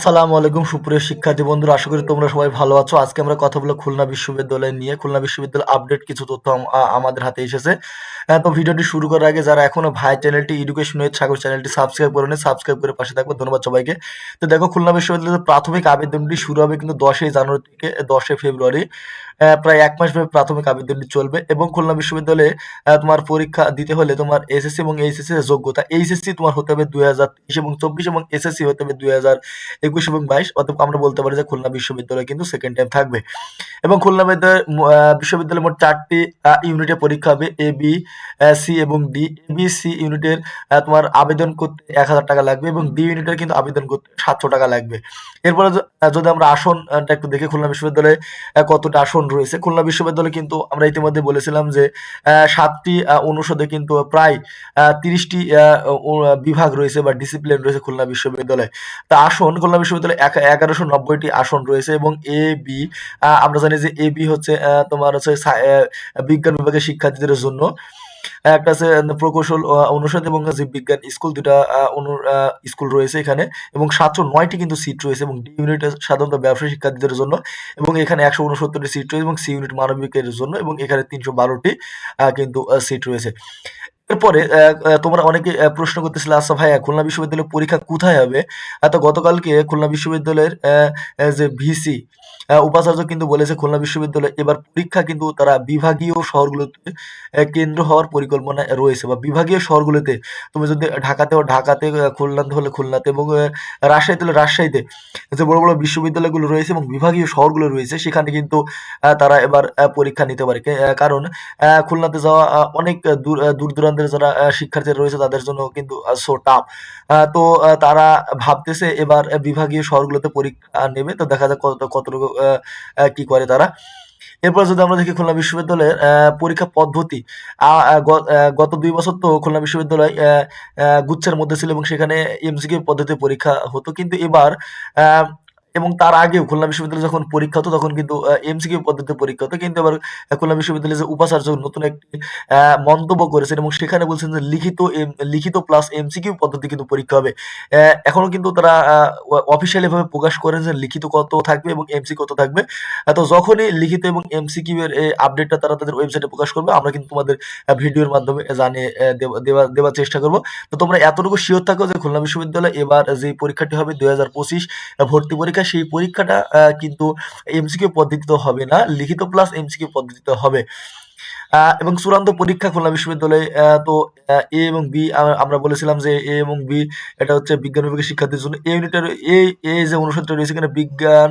আসসালামু আলাইকুম, সুপ্রিয় শিক্ষার্থী বন্ধুরা, আশা করি তোমরা সবাই ভালো আছো। আজকে আমরা কথা বলব খুলনা বিশ্ববিদ্যালয় নিয়ে। খুলনা বিশ্ববিদ্যালয় আপডেট কিছু তথ্য আমাদের হাতে এসেছে। তো ভিডিওটি শুরু করার আগে যারা এখনও ভাই চ্যানেলটি এডুকেশন উইথ সাগর চ্যানেলটি সাবস্ক্রাইব করে সাবস্ক্রাইব করে পাশে থাকবে ধন্যবাদ সবাইকে। তো দেখো, খুলনা বিশ্ববিদ্যালয়ের প্রাথমিক আবেদনটি শুরু হবে কিন্তু দশই জানুয়ারি থেকে দশই ফেব্রুয়ারি। প্রায় এক মাস ব্যাপী প্রাথমিক আবেদনটি চলবে এবং খুলনা বিশ্ববিদ্যালয়ে তোমার পরীক্ষা দিতে হলে তোমার এসএসসি এবং এইচএসসি যোগ্যতা। এইচএসসি তোমার হতে হবে দুই হাজার তেইশ এবং চব্বিশ এবং এসএসসি হতে হবে দুই হাজার একুশ এবং বাইশ, অতএব আমরা বলতে পারি যে খুলনা বিশ্ববিদ্যালয় কিন্তু সেকেন্ড টাইম থাকবে। এবং খুলনা বিদ্যালয়- বিশ্ববিদ্যালয়ে মোট চারটি ইউনিটে পরীক্ষা হবে এ বি সি এবং ডি এ বি সি ইউনিটের তোমার আবেদন করতে এক হাজার টাকা লাগবে এবং ডি ইউনিটের কিন্তু আবেদন করতে সাতশো টাকা লাগবে। এরপরে যদি আমরা আসনটা একটু দেখি খুলনা বিশ্ববিদ্যালয়ে কতটা আসন রয়েছে। খুলনা বিশ্ববিদ্যালয়ে কিন্তু আমরা ইতিমধ্যে বলেছিলাম যে সাতটি অনুষদে কিন্তু প্রায় তিরিশটি বিভাগ রয়েছে বা ডিসিপ্লিন রয়েছে খুলনা বিশ্ববিদ্যালয়ে। তা আসন, খুলনা বিশ্ববিদ্যালয়ে এগারোশো নব্বইটি আসন রয়েছে এবং এ বি আমরা জানি যে এ বি হচ্ছে তোমার হচ্ছে বিজ্ঞান বিভাগের শিক্ষার্থীদের জন্য। একটা আছে প্রকৌশল অনুষদ এবং জীববিজ্ঞান স্কুল দুটা স্কুল রয়েছে এখানে এবং সাতশো নয়টি কিন্তু সিট রয়েছে এবং ডি ইউনিট সাধারণত ব্যবসায়ী শিক্ষার্থীদের জন্য এবং এখানে একশো উনসত্তরটি সিট রয়েছে এবং সি ইউনিট মানবিকের জন্য এবং এখানে তিনশো বারোটি কিন্তু সিট রয়েছে। এরপরে তোমরা অনেকে প্রশ্ন করতেছিলে আচ্ছা ভাইয়া খুলনা বিশ্ববিদ্যালয়ের পরীক্ষা কোথায় হবে? তো গতকালকে খুলনা বিশ্ববিদ্যালয়ের যে ভিসি উপাচার্য কিন্তু বলেছে খুলনা বিশ্ববিদ্যালয় এবার পরীক্ষা কিন্তু তারা বিভাগীয় শহরগুলোতে কেন্দ্র হওয়ার পরিকল্পনা রয়েছে বা বিভাগীয় শহরগুলোতে। তুমি যদি ঢাকাতে ঢাকাতে খুলনাতে হলে খুলনাতে এবং রাজশাহীতে হলে রাজশাহীতে যে বড় বড় বিশ্ববিদ্যালয়গুলো রয়েছে এবং বিভাগীয় শহরগুলো রয়েছে সেখানে কিন্তু তারা এবার পরীক্ষা নিতে পারে। কারণ খুলনাতে যাওয়া অনেক দূর দূর আহ, দূর দূরান্তের যারা আহ, শিক্ষার্থীরা রয়েছে তাদের জন্য কিন্তু সো টাফ তো তারা ভাবতেছে এবার বিভাগীয় শহরগুলোতে পরীক্ষা নেবে তো দেখা যাক কত কতটুকু কি করে তারা। এরপর যদি আমরা দেখি খুলনা বিশ্ববিদ্যালয়ের পরীক্ষা পদ্ধতি গত দুই বছর তো খুলনা বিশ্ববিদ্যালয় গুচ্ছের মধ্যে ছিল এবং সেখানে এমসিকিউ পদ্ধতি পরীক্ষা হতো। কিন্তু এবার এবং তার আগেও খুলনা বিশ্ববিদ্যালয়ে যখন পরীক্ষা হতো, তখন কিন্তু এমসিকিউ পদ্ধতিতে পরীক্ষা হতো। কিন্তু এবার খুলনা বিশ্ববিদ্যালয়ের যে উপাচার্য নতুন একটি মন্তব্য করেছেন এবং সেখানে বলছেন যে লিখিত লিখিত প্লাস এমসিকিউ পদ্ধতি কিন্তু পরীক্ষা হবে। এখনও কিন্তু তারা অফিসিয়ালি ভাবে প্রকাশ করেন যে লিখিত কত থাকবে এবং এমসি কত থাকবে। তো যখনই লিখিত এবং এমসিকিউ এর আপডেটটা তারা তাদের ওয়েবসাইটে প্রকাশ করবে, আমরা কিন্তু তোমাদের ভিডিওর মাধ্যমে জানিয়ে দেওয়া দেওয়ার চেষ্টা করব। তো তোমরা এতটুকু শিওর থাকো যে খুলনা বিশ্ববিদ্যালয় এবার যে পরীক্ষাটি হবে দুই হাজার পঁচিশ ভর্তি পরীক্ষা। সেই পরীক্ষাটা কিন্তু এমসিকিউ পদ্ধতিতে হবে না, লিখিত প্লাস এমসিকিউ পদ্ধতিতে হবে। এবং চূড়ান্ত পরীক্ষা খুলনা বিশ্ববিদ্যালয়ে তো এ এবং বি আমরা বলেছিলাম যে এ এবং বি এটা হচ্ছে বিজ্ঞান বিভাগের শিক্ষার্থীর জন্য। এ ইউনিটের এ এ যে অনুষদটা রয়েছে এখানে বিজ্ঞান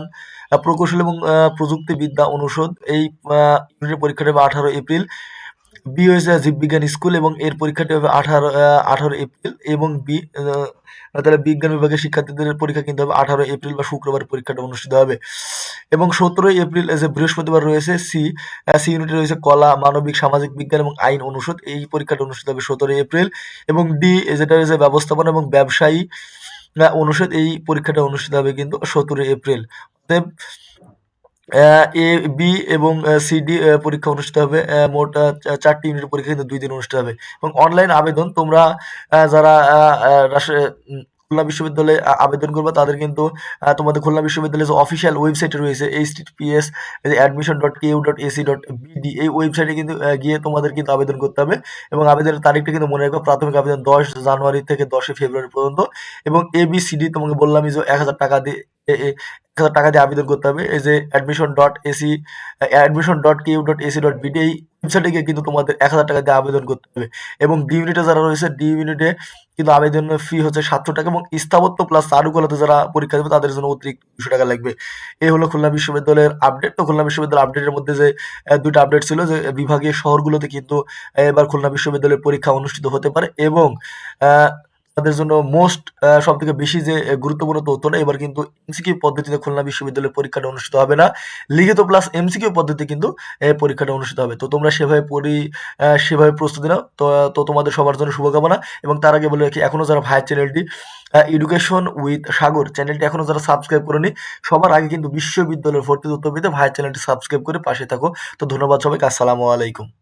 প্রকৌশল এবং প্রযুক্তিবিদ্যা অনুষদ, এই ইউনিটের পরীক্ষাটা আঠারো এপ্রিল। বি হয়েছে জীববিজ্ঞান স্কুল এবং এর পরীক্ষাটি হবে আঠারো আঠারো এপ্রিল এবং বি তাহলে বিজ্ঞান বিভাগের শিক্ষার্থীদের পরীক্ষা কিন্তু হবে আঠারো এপ্রিল বা শুক্রবার পরীক্ষাটা অনুষ্ঠিত হবে। এবং সতেরোই এপ্রিল যে বৃহস্পতিবার রয়েছে সি সি ইউনিটে রয়েছে কলা, মানবিক, সামাজিক বিজ্ঞান এবং আইন অনুষদ। এই পরীক্ষাটা অনুষ্ঠিত হবে সতেরোই এপ্রিল এবং ডি, যেটা রয়েছে ব্যবস্থাপনা এবং ব্যবসায়ী অনুষদ। এই পরীক্ষাটা অনুষ্ঠিত হবে কিন্তু সতেরোই এপ্রিল। অতএব এ বি এবং সি, ডি পরীক্ষা অনুষ্ঠিত হবে। মোট চারটি ইউনিট পরীক্ষা কিন্তু দুই দিন অনুষ্ঠিত হবে। এবং অনলাইন আবেদন তোমরা যারা খুলনা বিশ্ববিদ্যালয়ে আবেদন করবে, তাদের কিন্তু তোমাদের খুলনা বিশ্ববিদ্যালয়ের যে অফিসিয়াল ওয়েবসাইট রয়েছে https admission dot KU dot AC dot BD এই ওয়েবসাইটে কিন্তু গিয়ে তোমাদের কিন্তু আবেদন করতে হবে। এবং আবেদনের তারিখটা কিন্তু মনে রাখবে প্রাথমিক আবেদন দশ জানুয়ারি থেকে দশই ফেব্রুয়ারি পর্যন্ত। এবং এ বি সি ডি তোমাকে বললাম যে এক হাজার টাকা দিয়ে হাজার টাকা দিয়ে আবেদন করতে হবে। এই যে admission dot AC admission dot KU dot AC dot BD এই ওয়েবসাইটে গিয়ে কিন্তু তোমাদের এক হাজার টাকা দিয়ে আবেদন করতে হবে। এবং ডি ইউনিটে যারা রয়েছে ডি ইউনিটে কিন্তু আবেদনের ফি হচ্ছে সাতশো টাকা এবং স্থাপত্য প্লাস চারুকলাতে যারা পরীক্ষা দেবে, তাদের জন্য অতিরিক্ত দুশো টাকা লাগবে। এই হলো খুলনা বিশ্ববিদ্যালয়ের আপডেট তো খুলনা বিশ্ববিদ্যালয়ের আপডেটের মধ্যে যে দুটো আপডেট ছিল যে, বিভাগীয় শহরগুলোতে কিন্তু এবার খুলনা বিশ্ববিদ্যালয়ের পরীক্ষা অনুষ্ঠিত হতে পারে এবং তাদের জন্য মোস্ট সব থেকে বেশি যে গুরুত্বপূর্ণ তথ্যটা এবার কিন্তু এমসিকিউ পদ্ধতিতে খুলনা বিশ্ববিদ্যালয়ের পরীক্ষাটা অনুষ্ঠিত হবে না। লিখিত প্লাস এমসিকিউ পদ্ধতি কিন্তু এই পরীক্ষাটা অনুষ্ঠিত হবে। তো তোমরা সেভাবে পড়ি সেভাবে প্রস্তুতি নাও। তো তোমাদের সবার জন্য শুভকামনা, এবং তার আগে বলে রাখি, এখনও যারা ভাই চ্যানেলটি এডুকেশন উইথ সাগর চ্যানেলটি এখনও যারা সাবস্ক্রাইব করেনি, সবার আগে কিন্তু বিশ্ববিদ্যালয়ের ভর্তি তথ্য পেতে ভাই চ্যানেলটি সাবস্ক্রাইব করে পাশে থাকো। তো ধন্যবাদ সবাইকে, আসসালামু আলাইকুম।